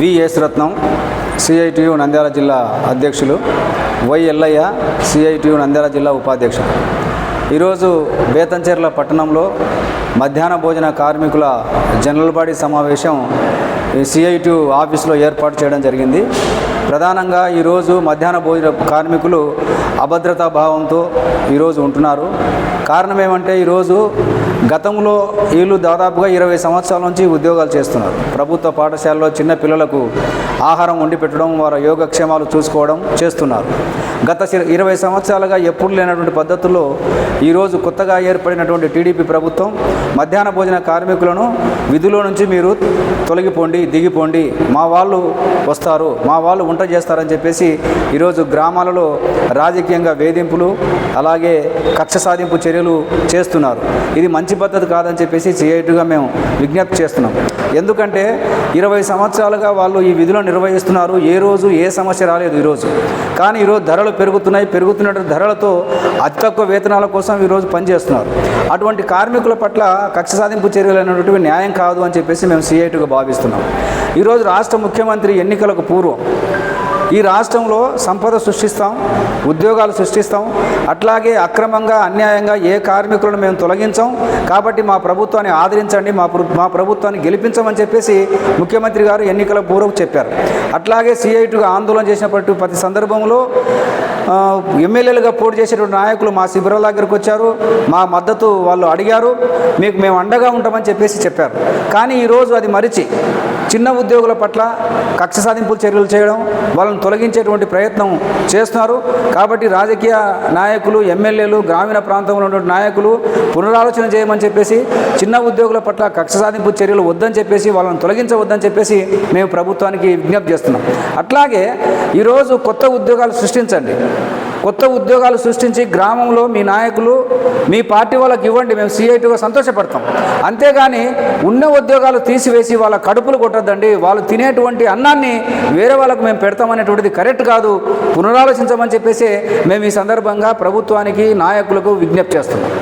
వి రత్నం CITU Nandyal జిల్లా అధ్యక్షులు why Ellaiah CITU Nandyal జిల్లా ఉపాధ్యక్షులు. ఈరోజు బేతంచెర్ల పట్టణంలో మధ్యాహ్న భోజన కార్మికుల జనరల్ బాడీ సమావేశం సిఐటియు ఆఫీసులో ఏర్పాటు చేయడం జరిగింది. ప్రధానంగా ఈరోజు మధ్యాహ్న భోజన కార్మికులు అభద్రతా భావంతో ఈరోజు ఉంటున్నారు. కారణం ఏమంటే ఈరోజు గతంలో వీళ్ళు దాదాపుగా ఇరవై సంవత్సరాల నుంచి ఉద్యోగాలు చేస్తున్నారు. ప్రభుత్వ పాఠశాలలో చిన్న పిల్లలకు ఆహారం వండి పెట్టడం వారి యోగక్షేమాలు చూసుకోవడం చేస్తున్నారు. గత ఇరవై సంవత్సరాలుగా ఎప్పుడు లేనటువంటి పద్ధతుల్లో ఈరోజు కొత్తగా ఏర్పడినటువంటి టీడీపీ ప్రభుత్వం మధ్యాహ్న భోజన కార్మికులను విధులో నుంచి మీరు తొలగిపోండి దిగిపోండి. మా వాళ్ళు వస్తారు మా వాళ్ళు వంట చేస్తారని చెప్పేసి ఈరోజు గ్రామాలలో రాజకీయంగా వేధింపులు అలాగే కక్ష సాధింపు చర్యలు చేస్తున్నారు. ఇది మంచి పద్ధతి కాదని చెప్పేసి సిఐటిగా మేము విజ్ఞప్తి చేస్తున్నాం. ఎందుకంటే ఇరవై సంవత్సరాలుగా వాళ్ళు ఈ విధులు నిర్వహిస్తున్నారు. ఏ రోజు ఏ సమస్య రాలేదు ఈరోజు. కానీ ఈరోజు ధరలు పెరుగుతున్నాయి. పెరుగుతున్న ధరలతో అతి తక్కువ వేతనాల కోసం ఈరోజు పనిచేస్తున్నారు. అటువంటి కార్మికుల పట్ల కక్ష సాధింపు చర్యలు అనేటువంటివి న్యాయం కాదు అని చెప్పేసి మేము సిఐటిగా భావిస్తున్నాం. ఈరోజు రాష్ట్ర ముఖ్యమంత్రి ఎన్నికలకు పూర్వం ఈ రాష్ట్రంలో సంపద సృష్టిస్తాం ఉద్యోగాలు సృష్టిస్తాం అట్లాగే అక్రమంగా అన్యాయంగా ఏ కార్మికులను మేము తొలగించాం కాబట్టి మా ప్రభుత్వాన్ని ఆదరించండి మా మా ప్రభుత్వాన్ని గెలిపించమని చెప్పేసి ముఖ్యమంత్రి గారు ఎన్నికల పూర్వకు చెప్పారు. అట్లాగే సిఐటిగా ఆందోళన చేసినప్పటి ప్రతి సందర్భంలో ఎమ్మెల్యేలుగా పోటీ చేసేటువంటి నాయకులు మా శిబిరాల దగ్గరకు వచ్చారు మా మద్దతు వాళ్ళు అడిగారు మీకు మేము అండగా ఉంటామని చెప్పేసి చెప్పారు. కానీ ఈరోజు అది మరిచి చిన్న ఉద్యోగుల పట్ల కక్ష సాధింపులు చర్యలు చేయడం వాళ్ళని తొలగించేటువంటి ప్రయత్నం చేస్తున్నారు. కాబట్టి రాజకీయ నాయకులు ఎమ్మెల్యేలు గ్రామీణ ప్రాంతంలో ఉన్నటువంటి నాయకులు పునరాలోచన చేయమని చెప్పేసి చిన్న ఉద్యోగుల పట్ల కక్ష సాధింపు చర్యలు వద్దని చెప్పేసి వాళ్ళని తొలగించవద్దని చెప్పేసి మేము ప్రభుత్వానికి విజ్ఞప్తి చేస్తున్నాం. అట్లాగే ఈరోజు కొత్త ఉద్యోగాలు సృష్టించండి. కొత్త ఉద్యోగాలు సృష్టించి గ్రామంలో మీ నాయకులు మీ పార్టీ వాళ్ళకి ఇవ్వండి మేము సిఐటిగా సంతోషపడతాం. అంతేగాని ఉన్న ఉద్యోగాలు తీసివేసి వాళ్ళ కడుపులు కొట్టద్దండి. వాళ్ళు తినేటువంటి అన్నాన్ని వేరే వాళ్ళకు మేము పెడతామనేటువంటిది కరెక్ట్ కాదు. పునరాలోచించమని చెప్పేసి మేము ఈ సందర్భంగా ప్రభుత్వానికి నాయకులకు విజ్ఞప్తి చేస్తున్నాం.